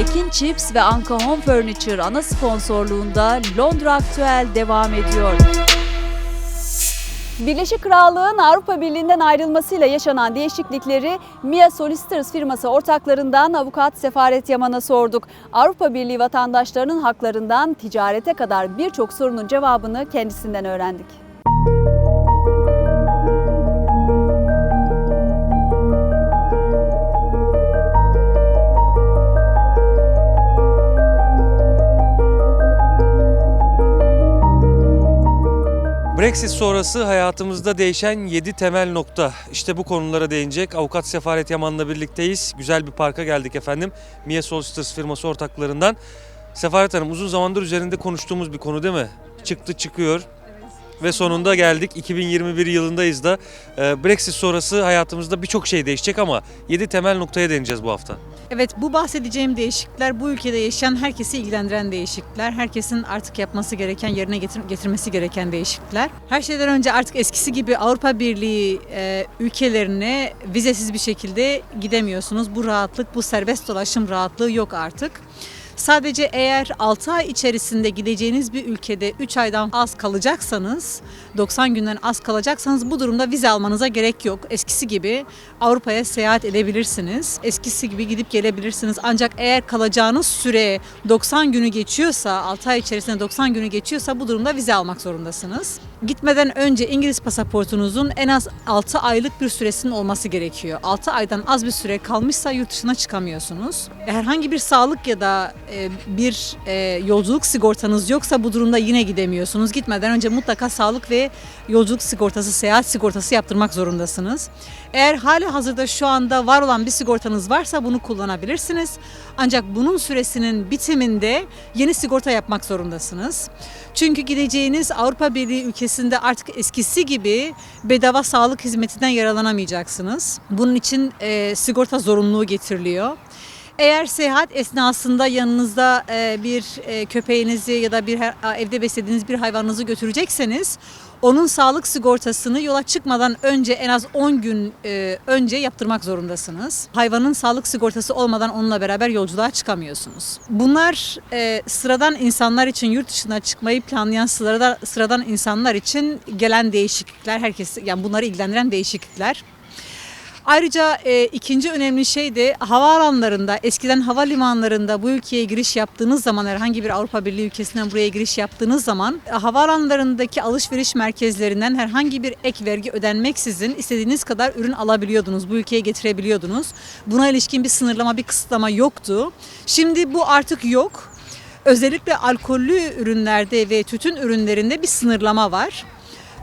Ekin Chips ve Anka Home Furniture ana sponsorluğunda Londra Aktüel devam ediyor. Birleşik Krallığın Avrupa Birliği'nden ayrılmasıyla yaşanan değişiklikleri Mia Solicitors firması ortaklarından avukat Sefaret Yaman'a sorduk. Avrupa Birliği vatandaşlarının haklarından ticarete kadar birçok sorunun cevabını kendisinden öğrendik. Brexit sonrası hayatımızda değişen 7 temel nokta. İşte bu konulara değinecek. Avukat Sefaret Yaman'la birlikteyiz. Güzel bir parka geldik efendim. Mia Solicitors firması ortaklarından. Sefaret Hanım uzun zamandır üzerinde konuştuğumuz bir konu değil mi? Çıktı çıkıyor. Ve sonunda geldik 2021 yılındayız da Ee, Brexit sonrası hayatımızda birçok şey değişecek ama 7 temel noktaya değineceğiz bu hafta. Evet bu bahsedeceğim değişiklikler bu ülkede yaşayan herkesi ilgilendiren değişiklikler. Herkesin artık yapması gereken, yerine getir- getirmesi gereken değişiklikler. Her şeyden önce artık eskisi gibi Avrupa Birliği e, ülkelerine vizesiz bir şekilde gidemiyorsunuz. Bu rahatlık, bu serbest dolaşım rahatlığı yok artık. Sadece eğer 6 ay içerisinde gideceğiniz bir ülkede 3 aydan az kalacaksanız, 90 günden az kalacaksanız bu durumda vize almanıza gerek yok. Eskisi gibi Avrupa'ya seyahat edebilirsiniz. Eskisi gibi gidip gelebilirsiniz. Ancak eğer kalacağınız süre 90 günü geçiyorsa, 6 ay içerisinde 90 günü geçiyorsa bu durumda vize almak zorundasınız. Gitmeden önce İngiliz pasaportunuzun en az 6 aylık bir süresinin olması gerekiyor. 6 aydan az bir süre kalmışsa yurt dışına çıkamıyorsunuz. Herhangi bir sağlık ya da bir e, yolculuk sigortanız yoksa bu durumda yine gidemiyorsunuz. Gitmeden önce mutlaka sağlık ve yolculuk sigortası, seyahat sigortası yaptırmak zorundasınız. Eğer hali hazırda şu anda var olan bir sigortanız varsa bunu kullanabilirsiniz. Ancak bunun süresinin bitiminde yeni sigorta yapmak zorundasınız. Çünkü gideceğiniz Avrupa Birliği ülkesinde artık eskisi gibi bedava sağlık hizmetinden yararlanamayacaksınız. Bunun için e, sigorta zorunluluğu getiriliyor. Eğer seyahat esnasında yanınızda e, bir e, köpeğinizi ya da bir evde beslediğiniz bir hayvanınızı götürecekseniz onun sağlık sigortasını yola çıkmadan önce en az 10 gün e, önce yaptırmak zorundasınız. Hayvanın sağlık sigortası olmadan onunla beraber yolculuğa çıkamıyorsunuz. Bunlar sıradan insanlar için yurt dışına çıkmayı planlayan sıradan, sıradan insanlar için gelen değişiklikler. Herkes yani bunları ilgilendiren değişiklikler. Ayrıca e, ikinci önemli şey de havaalanlarında, eskiden havalimanlarında bu ülkeye giriş yaptığınız zaman herhangi bir Avrupa Birliği ülkesinden buraya giriş yaptığınız zaman e, havaalanlarındaki alışveriş merkezlerinden herhangi bir ek vergi ödenmeksizin istediğiniz kadar ürün alabiliyordunuz, bu ülkeye getirebiliyordunuz. Buna ilişkin bir sınırlama, bir kısıtlama yoktu. Şimdi bu artık yok. Özellikle alkollü ürünlerde ve tütün ürünlerinde bir sınırlama var.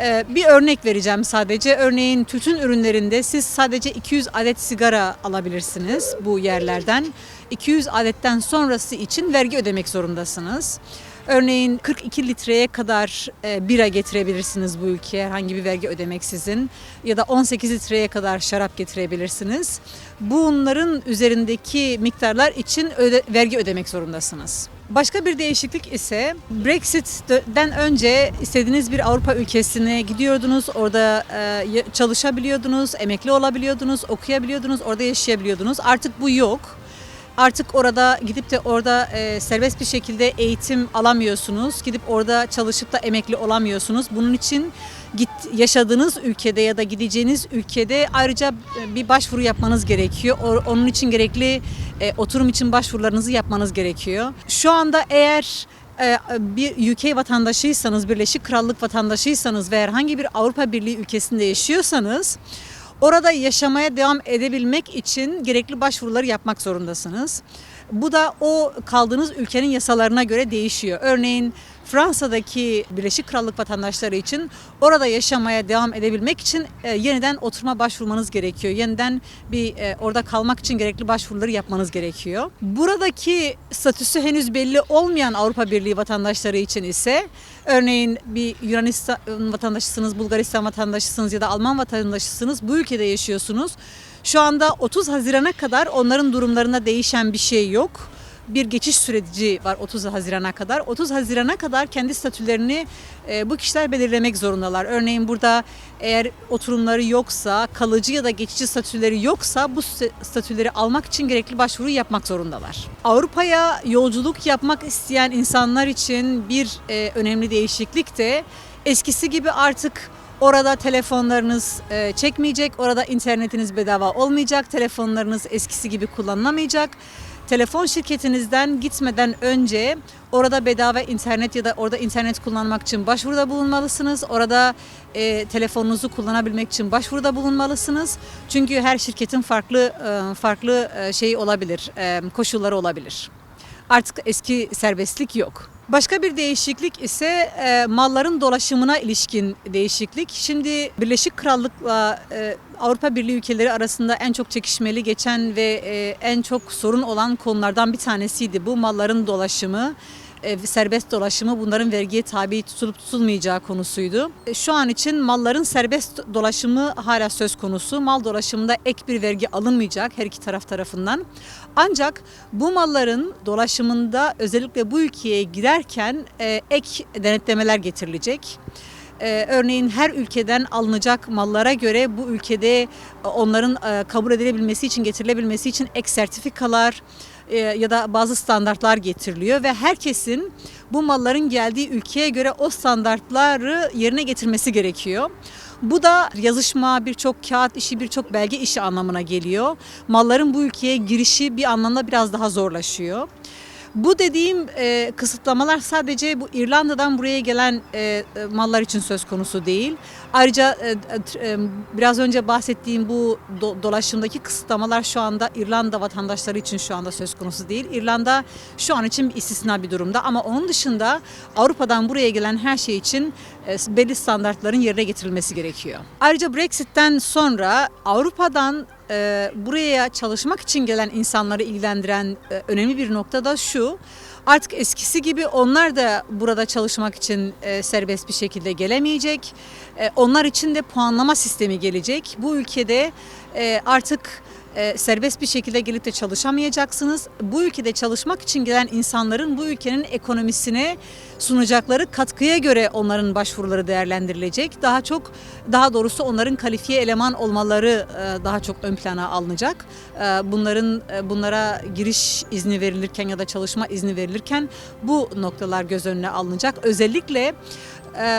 Ee, Bir örnek vereceğim sadece. Örneğin tütün ürünlerinde siz sadece 200 adet sigara alabilirsiniz bu yerlerden. 200 adetten sonrası için vergi ödemek zorundasınız. Örneğin 42 litreye kadar e, bira getirebilirsiniz bu ülkeye herhangi bir vergi ödemeksizin ya da 18 litreye kadar şarap getirebilirsiniz. Bunların üzerindeki miktarlar için öde- vergi ödemek zorundasınız. Başka bir değişiklik ise Brexit'ten önce istediğiniz bir Avrupa ülkesine gidiyordunuz. Orada e, çalışabiliyordunuz, emekli olabiliyordunuz, okuyabiliyordunuz, orada yaşayabiliyordunuz. Artık bu yok. Artık orada gidip de orada e, serbest bir şekilde eğitim alamıyorsunuz. Gidip orada çalışıp da emekli olamıyorsunuz. Bunun için git yaşadığınız ülkede ya da gideceğiniz ülkede ayrıca e, bir başvuru yapmanız gerekiyor. Onun için gerekli e, oturum için başvurularınızı yapmanız gerekiyor. Şu anda eğer e, bir UK vatandaşıysanız, Birleşik Krallık vatandaşıysanız ve herhangi bir Avrupa Birliği ülkesinde yaşıyorsanız Orada yaşamaya devam edebilmek için gerekli başvuruları yapmak zorundasınız. Bu da o kaldığınız ülkenin yasalarına göre değişiyor. Örneğin Fransa'daki Birleşik Krallık vatandaşları için orada yaşamaya devam edebilmek için e, yeniden oturma başvurmanız gerekiyor. Yeniden bir e, orada kalmak için gerekli başvuruları yapmanız gerekiyor. Buradaki statüsü henüz belli olmayan Avrupa Birliği vatandaşları için ise örneğin bir Yunanistan vatandaşısınız, Bulgaristan vatandaşısınız ya da Alman vatandaşısınız bu ülkede yaşıyorsunuz. Şu anda 30 Haziran'a kadar onların durumlarında değişen bir şey yok. Bir geçiş süreci var 30 Haziran'a kadar. 30 Haziran'a kadar kendi statülerini e, bu kişiler belirlemek zorundalar. Örneğin burada eğer oturumları yoksa, kalıcı ya da geçici statüleri yoksa bu st- statüleri almak için gerekli başvuruyu yapmak zorundalar. Avrupa'ya yolculuk yapmak isteyen insanlar için bir e, önemli değişiklik de eskisi gibi artık Orada telefonlarınız e, çekmeyecek, orada internetiniz bedava olmayacak, telefonlarınız eskisi gibi kullanılamayacak. Telefon şirketinizden gitmeden önce orada bedava internet ya da orada internet kullanmak için başvuruda bulunmalısınız. Orada e, telefonunuzu kullanabilmek için başvuruda bulunmalısınız. Çünkü her şirketin farklı e, farklı e, şey olabilir, e, koşulları olabilir. Artık eski serbestlik yok. Başka bir değişiklik ise e, malların dolaşımına ilişkin değişiklik. Şimdi Birleşik Krallık'la e, Avrupa Birliği ülkeleri arasında en çok çekişmeli geçen ve e, en çok sorun olan konulardan bir tanesiydi bu malların dolaşımı serbest dolaşımı bunların vergiye tabi tutulup tutulmayacağı konusuydu. E, Şu an için malların serbest dolaşımı hala söz konusu. Mal dolaşımında ek bir vergi alınmayacak her iki taraf tarafından. Ancak bu malların dolaşımında özellikle bu ülkeye girerken e, ek denetlemeler getirilecek. Örneğin her ülkeden alınacak mallara göre bu ülkede e, onların e, kabul edilebilmesi için getirilebilmesi için ek sertifikalar e, ya da bazı standartlar getiriliyor ve herkesin bu malların geldiği ülkeye göre o standartları yerine getirmesi gerekiyor. Bu da yazışma, birçok kağıt işi, birçok belge işi anlamına geliyor. Malların bu ülkeye girişi bir anlamda biraz daha zorlaşıyor. Bu dediğim e, kısıtlamalar sadece bu İrlanda'dan buraya gelen e, e, mallar için söz konusu değil. Ayrıca e, e, biraz önce bahsettiğim bu do- dolaşımdaki kısıtlamalar şu anda İrlanda vatandaşları için şu anda söz konusu değil. İrlanda şu an için bir istisna bir durumda ama onun dışında Avrupa'dan buraya gelen her şey için e, belli standartların yerine getirilmesi gerekiyor. Ayrıca Brexit'ten sonra Avrupa'dan e, buraya çalışmak için gelen insanları ilgilendiren e, önemli bir nokta da şu. Artık eskisi gibi onlar da burada çalışmak için e, serbest bir şekilde gelemeyecek. E, onlar için de puanlama sistemi gelecek. Bu ülkede e, artık e, serbest bir şekilde gelip de çalışamayacaksınız. Bu ülkede çalışmak için gelen insanların bu ülkenin ekonomisine sunacakları katkıya göre onların başvuruları değerlendirilecek. Daha çok daha doğrusu onların kalifiye eleman olmaları e, daha çok ön plana alınacak. E, Bunların e, bunlara giriş izni verilirken ya da çalışma izni verilirken bu noktalar göz önüne alınacak. Özellikle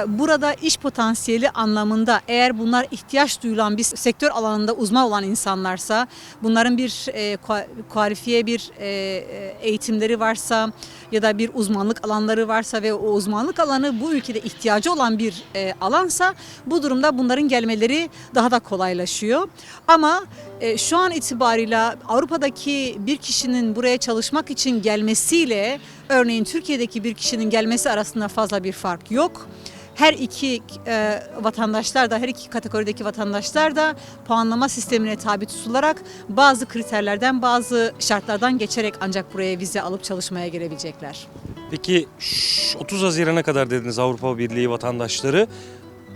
burada iş potansiyeli anlamında eğer bunlar ihtiyaç duyulan bir sektör alanında uzman olan insanlarsa bunların bir e, kua- kualifiye bir e, e, eğitimleri varsa ya da bir uzmanlık alanları varsa ve o uzmanlık alanı bu ülkede ihtiyacı olan bir alansa bu durumda bunların gelmeleri daha da kolaylaşıyor. Ama e, şu an itibarıyla Avrupa'daki bir kişinin buraya çalışmak için gelmesiyle örneğin Türkiye'deki bir kişinin gelmesi arasında fazla bir fark yok. Her iki e, vatandaşlar da her iki kategorideki vatandaşlar da puanlama sistemine tabi tutularak bazı kriterlerden bazı şartlardan geçerek ancak buraya vize alıp çalışmaya gelebilecekler. Peki şş, 30 Haziran'a kadar dediniz Avrupa Birliği vatandaşları.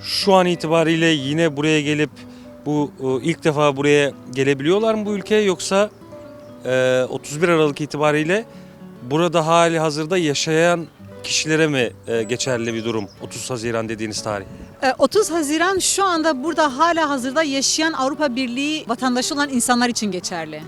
Şu an itibariyle yine buraya gelip bu e, ilk defa buraya gelebiliyorlar mı bu ülkeye yoksa e, 31 Aralık itibariyle burada hali hazırda yaşayan kişilere mi e, geçerli bir durum 30 Haziran dediğiniz tarih? E, 30 Haziran şu anda burada hala hazırda yaşayan Avrupa Birliği vatandaşı olan insanlar için geçerli.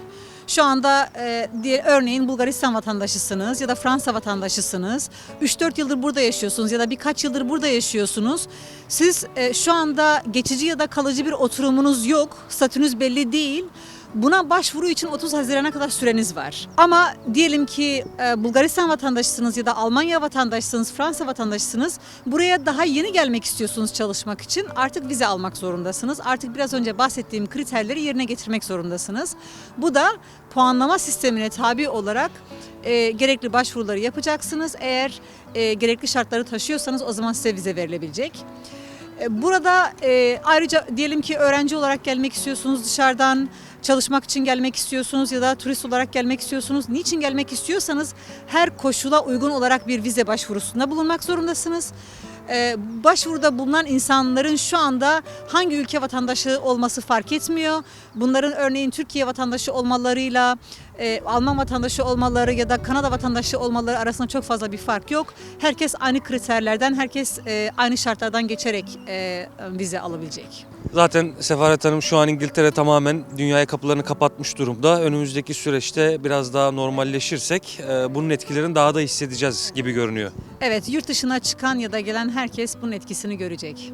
Şu anda e, örneğin Bulgaristan vatandaşısınız ya da Fransa vatandaşısınız. 3-4 yıldır burada yaşıyorsunuz ya da birkaç yıldır burada yaşıyorsunuz. Siz e, şu anda geçici ya da kalıcı bir oturumunuz yok, statünüz belli değil. Buna başvuru için 30 Haziran'a kadar süreniz var. Ama diyelim ki e, Bulgaristan vatandaşısınız ya da Almanya vatandaşısınız, Fransa vatandaşısınız. Buraya daha yeni gelmek istiyorsunuz çalışmak için. Artık vize almak zorundasınız. Artık biraz önce bahsettiğim kriterleri yerine getirmek zorundasınız. Bu da puanlama sistemine tabi olarak e, gerekli başvuruları yapacaksınız. Eğer e, gerekli şartları taşıyorsanız o zaman size vize verilebilecek. E, Burada e, ayrıca diyelim ki öğrenci olarak gelmek istiyorsunuz dışarıdan, çalışmak için gelmek istiyorsunuz ya da turist olarak gelmek istiyorsunuz. Niçin gelmek istiyorsanız her koşula uygun olarak bir vize başvurusunda bulunmak zorundasınız. E, başvuruda bulunan insanların şu anda hangi ülke vatandaşı olması fark etmiyor. Bunların örneğin Türkiye vatandaşı olmalarıyla e, Alman vatandaşı olmaları ya da Kanada vatandaşı olmaları arasında çok fazla bir fark yok. Herkes aynı kriterlerden, herkes e, aynı şartlardan geçerek e, vize alabilecek. Zaten Sefaret Hanım şu an İngiltere tamamen dünyaya kapılarını kapatmış durumda. Önümüzdeki süreçte biraz daha normalleşirsek e, bunun etkilerini daha da hissedeceğiz gibi görünüyor. Evet, yurt dışına çıkan ya da gelen herkes bunun etkisini görecek.